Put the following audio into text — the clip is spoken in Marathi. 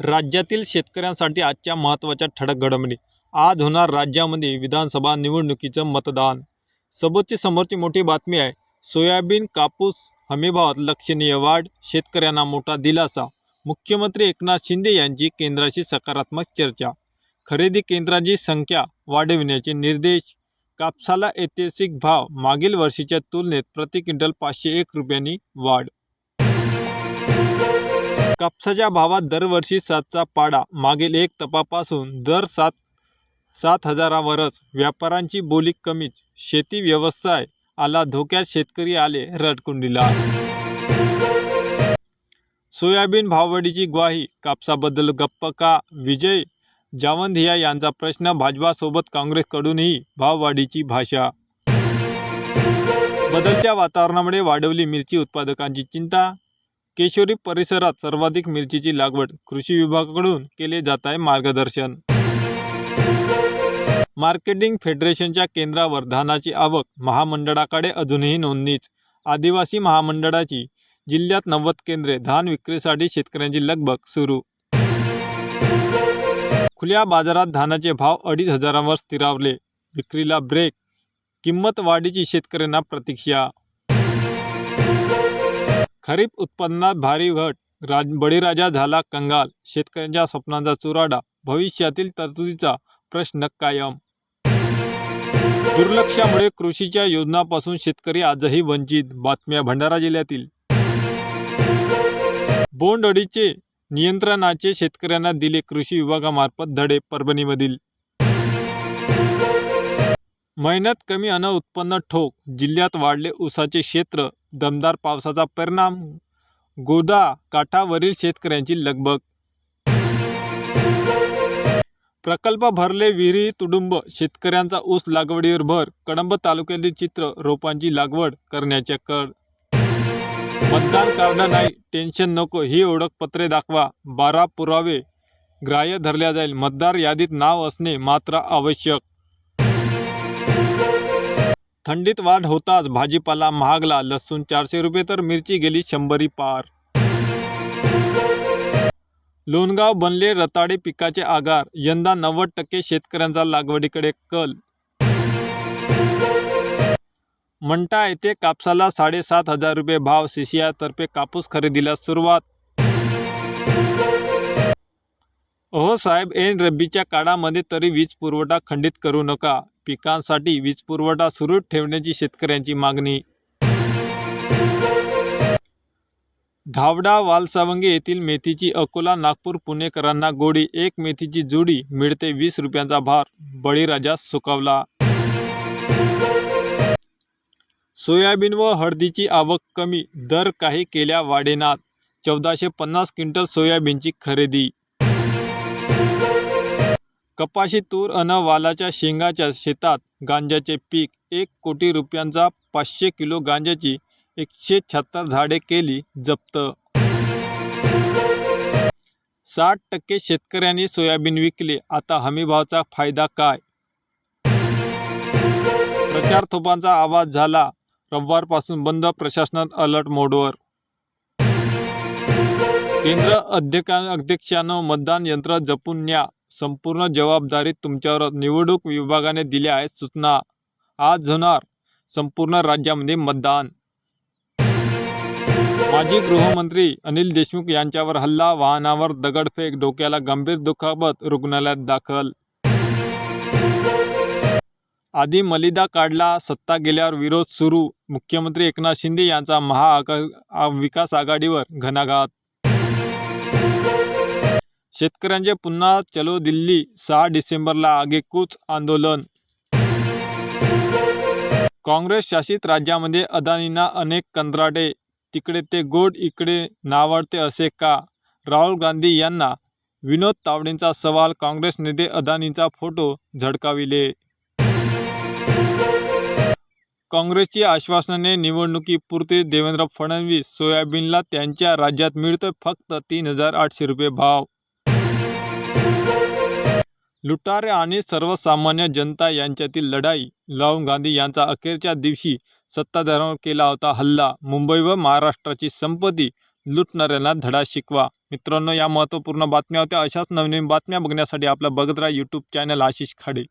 राज्यातील शेतकऱ्यांसाठी आजच्या महत्त्वाच्या ठळक घडामोडी. आज होणार राज्यामध्ये विधानसभा निवडणुकीचं मतदान. सबोतची समोरची मोठी बातमी आहे सोयाबीन कापूस हमीभावात लक्षणीय वाढ शेतकऱ्यांना मोठा दिलासा. मुख्यमंत्री एकनाथ शिंदे यांची केंद्राशी सकारात्मक चर्चा. खरेदी केंद्राची संख्या वाढविण्याचे निर्देश. कापसाला ऐतिहासिक भाव मागील वर्षीच्या तुलनेत प्रति क्विंटल पाचशे एक रुपयांनी वाढ. कापसाच्या भावात दरवर्षी सातचा पाडा मागील एक तपापासून दर सात सात हजारावरच. व्यापाऱ्यांची बोली कमीच. शेती व्यवसाय आला धोक्यात शेतकरी आले रडकुंडीला. सोयाबीन भाववाढीची ग्वाही कापसाबद्दल गप्प का? विजय जावंधिया यांचा प्रश्न भाजपासोबत काँग्रेसकडूनही भाववाढीची भाषा. बदलत्या वातावरणामुळे वाढवली मिरची उत्पादकांची चिंता. केशोरी परिसरात सर्वाधिक मिरचीची लागवड कृषी विभागाकडून केले जात आहे मार्गदर्शन. मार्केटिंग फेडरेशनच्या केंद्रावर धानाची आवक महामंडळाकडे अजूनही नोंदणीच. आदिवासी महामंडळाची जिल्ह्यात नव्वद केंद्रे धान विक्रीसाठी शेतकऱ्यांची लगबग सुरू. खुल्या बाजारात धानाचे भाव अडीच हजारांवर स्थिरावले. विक्रीला ब्रेक किंमत वाढीची शेतकऱ्यांना प्रतीक्षा खरीप उत्पन्नात भारी घट. राज बळीराजा झाला कंगाल. शेतकऱ्यांच्या स्वप्नांचा चुराडा. भविष्यातील तरतुदीचा प्रश्न कायम. दुर्लक्षामुळे कृषीच्या योजनापासून शेतकरी आजही वंचित. बातम्या भंडारा जिल्ह्यातील. बोंडअळीचे नियंत्रणाचे शेतकऱ्यांना दिले कृषी विभागामार्फत धडे परभणीमधील. मेहनत कमी अन उत्पन्न ठोक जिल्ह्यात वाढले ऊसाचे क्षेत्र दमदार पावसाचा परिणाम गोदा काठावरील शेतकऱ्यांची लगबग. प्रकल्प भरले विहिरी तुडुंब शेतकऱ्यांचा ऊस लागवडीवर भर कळंब तालुक्यातील चित्र रोपांची लागवड करण्याच्या कड मतदान कार्ड नाही टेन्शन नको ही ओळखपत्रे दाखवा बारा पुरावे ग्राह्य धरल्या जाईल मतदार यादीत नाव असणे मात्र आवश्यक. थंडीत वाढ होताच भाजीपाला महागला लसूण चारशे रुपये तर मिरची गेली शंभरी पार. लोणगाव बनले रताळे पिकाचे आगार यंदा नव्वद टक्के शेतकऱ्यांचा लागवडीकडे कल. मंटा येथे कापसाला साडेसात हजार रुपये भाव तर्फे कापूस खरेदीला सुरुवात. अहो साहेब ऐन रब्बीच्या काळामध्ये तरी वीज पुरवठा खंडित करू नका. पिकांसाठी वीज पुरवठा सुरू ठेवण्याची शेतकऱ्यांची मागणी. धावडा वालसावंगे येथील मेथीची अकोला नागपूर पुणेकरांना गोडी एक मेथीची जोडी मिळते वीस रुपयांचा भार बळीराजा सुकावला. सोयाबीन व हळदीची आवक कमी दर काही केल्या वाढेनात. चौदाशे पन्नास क्विंटल सोयाबीनची खरेदी कपाशी तूर अन वालाच्या शेंगाच्या शेतात गांजाचे पीक. एक कोटी रुपयांचा पाचशे किलो गांजाची एकशे शहात्तर झाडे केली जप्त. साठ टक्के शेतकऱ्यांनी सोयाबीन विकले. आता हमीभावचा फायदा काय? प्रचार थोपांचा आवाज झाला. रविवारपासून बंद प्रशासनात अलर्ट मोडवर. केंद्र अध्यक्ष अध्यक्षानं मतदान यंत्र जपून न्या. संपूर्ण जबाबदारी तुमच्यावर निवडणूक विभागाने दिल्या आहेत सूचना आज होणार. संपूर्ण राज्यामध्ये मतदान. माजी गृहमंत्री अनिल देशमुख यांच्यावर हल्ला वाहनावर दगडफेक डोक्याला गंभीर दुखापत रुग्णालयात दाखल. आधी मलिदा काढला सत्ता गेल्यावर विरोध सुरू. मुख्यमंत्री एकनाथ शिंदे यांचा महाविकास आघाडीवर घणाघात. शेतकऱ्यांचे पुन्हा चलो दिल्ली सहा डिसेंबरला आगेकूच आंदोलन. काँग्रेस शासित राज्यामध्ये अदानींना अनेक कंत्राटे. तिकडे ते गोड इकडे नावडते असे का? राहुल गांधी यांना विनोद तावडेंचा सवाल काँग्रेस नेते अदानींचा फोटो झडकाविले काँग्रेसची आश्वासने निवडणुकीपुरते देवेंद्र फडणवीस सोयाबीनला त्यांच्या राज्यात मिळतोय फक्त तीन हजार आठशे रुपये भाव. लुटारे आणि सर्वसामान्य जनता यांच्यातील लढाई राहुल गांधी यांचा अखेरच्या दिवशी सत्ताधाऱ्यांवर केला होता. हल्ला मुंबई व महाराष्ट्राची संपत्ती लुटणाऱ्यांना धडा शिकवा. मित्रांनो या महत्त्वपूर्ण बातम्या होत्या. अशाच नवनवीन बातम्या बघण्यासाठी आपलं बघत राहा यूट्यूब चॅनल आशिष खाडे.